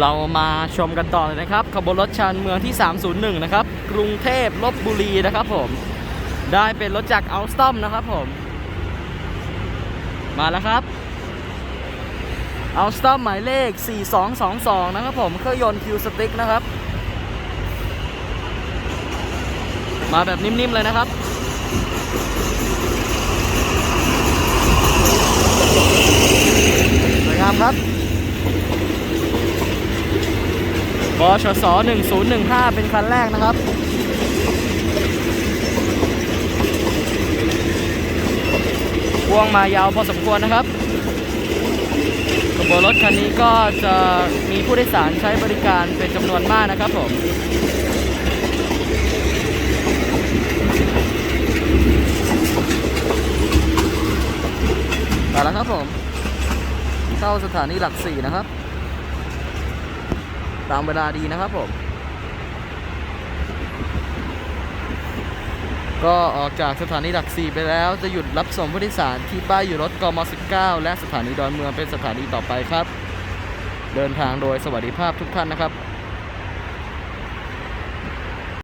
เรามาชมกันต่อเลยนะครับขบวนรถชานเมืองที่ 301 นะครับ กรุงเทพลบบุรีนะครับผม ได้เป็นรถจากอัลสตอมนะครับผม มาแล้วครับอัลสตอมหมายเลข 4222 นะครับผมเครื่องยนต์คิวสติ๊กนะครับ มาแบบนิ่ม ๆ เลยนะครับสวยงามครับบ ชส1015 เป็นคันแรกนะครับ พวงมายาวพอสมควรนะครับขบวนรถคันนี้ก็จะมีผู้โดยสารใช้บริการเป็นจำนวนมากนะครับผมมาแล้วครับผม เข้าสถานีหลักสี่นะครับ ตามเวลาดีนะครับผม ก็ออกจากสถานีหลักสี่ไปแล้ว จะหยุดรับส่งผู้โดยสารที่ป้ายอยู่รถกม 19 และสถานีดอนเมืองเป็นสถานีต่อไปครับ เดินทางโดยสวัสดิภาพทุกท่านนะครับ